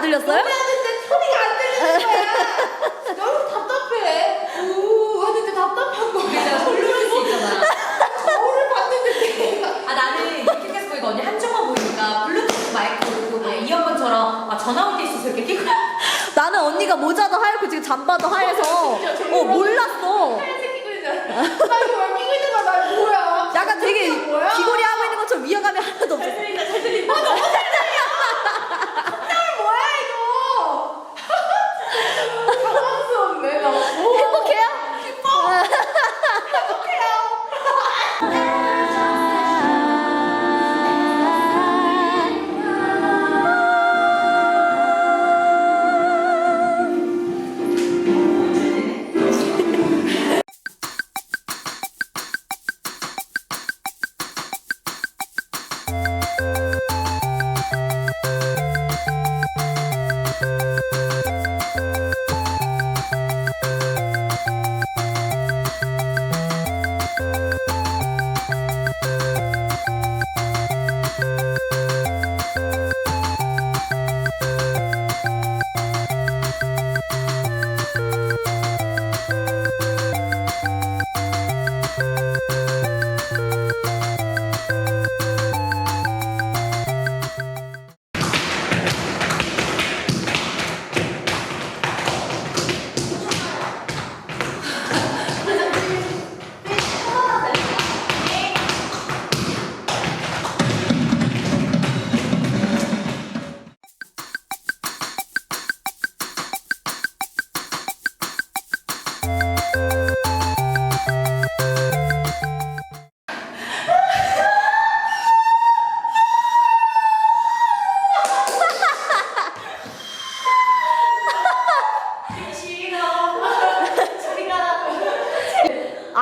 들렸어요? 하는데 소리가 안 들리는 거야. 너무 답답해. 우 하는데 답답한 거야. 솔로일 수 있잖아. 거울을 봤는데 내가 아 나는 이렇게 계속 보니까 언니 한쪽만 보이니까 블루투스 마이크 뭐 이어폰처럼 아 전화 올때 있어서 이렇게 끼고 나는 언니가 모자도 하얗고 지금 잠바도 하얘서 어 몰랐어. 하얀색 끼고 있는 줄 알았어. 나 이거 왜 끼고 있는 거야? 나 뭐야? 약간 되게 뭐야? 귀걸이 하고 있는 것처럼 위화감이 하나도 없어. 들린다 잘 들린다. 뭐야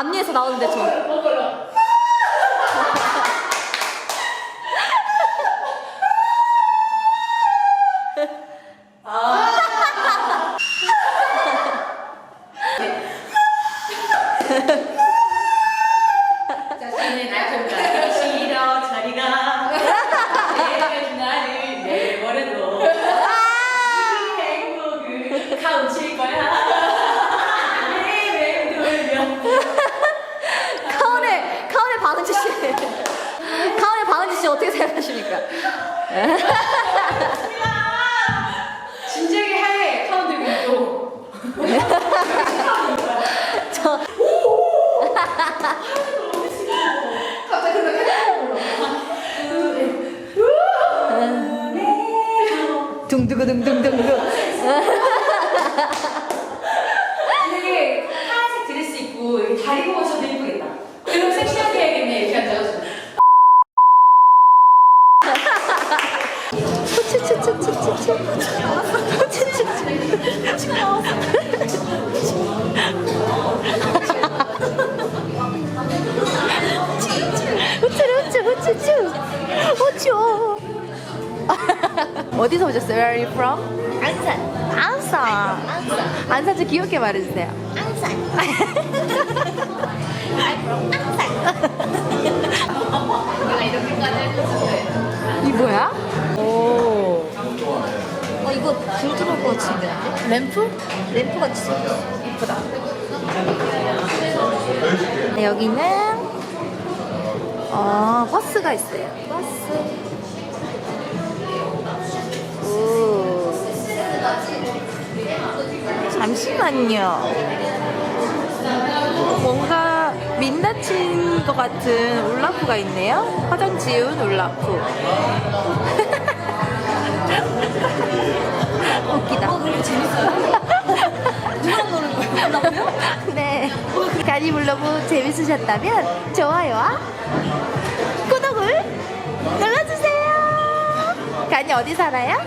앞니에서 나오는데 저. 생각하십니까? 진작에 해 카운 들고 있고 저 갑자기 나 둥두구둥둥둥둥. 되게 하얀색 드레스 입고 다리 보면서도 이쁘겠다 그럼 섹시하게 해야겠네 이렇게 앉아가지고 우쭈 우쭈. 어디서 오셨어요? Where are you from? 안산. 안산. 안산. 안산 좀 귀엽게 말해주세요. 안산. I'm from 안산. 내가 이렇게까지 해줬는데. 이 뭐야? 이거 불 들어올 것 같은데. 램프? 램프 같이 생겼어. 이쁘다. 네, 여기는 어 버스가 있어요. 버스. 오. 잠시만요. 뭔가 민낯인 것 같은 울라프가 있네요. 화장 지운 울라프. 오늘 이 블로그 재밌으셨다면 좋아요와 구독을 눌러주세요. 간이 어디 살아요? 아,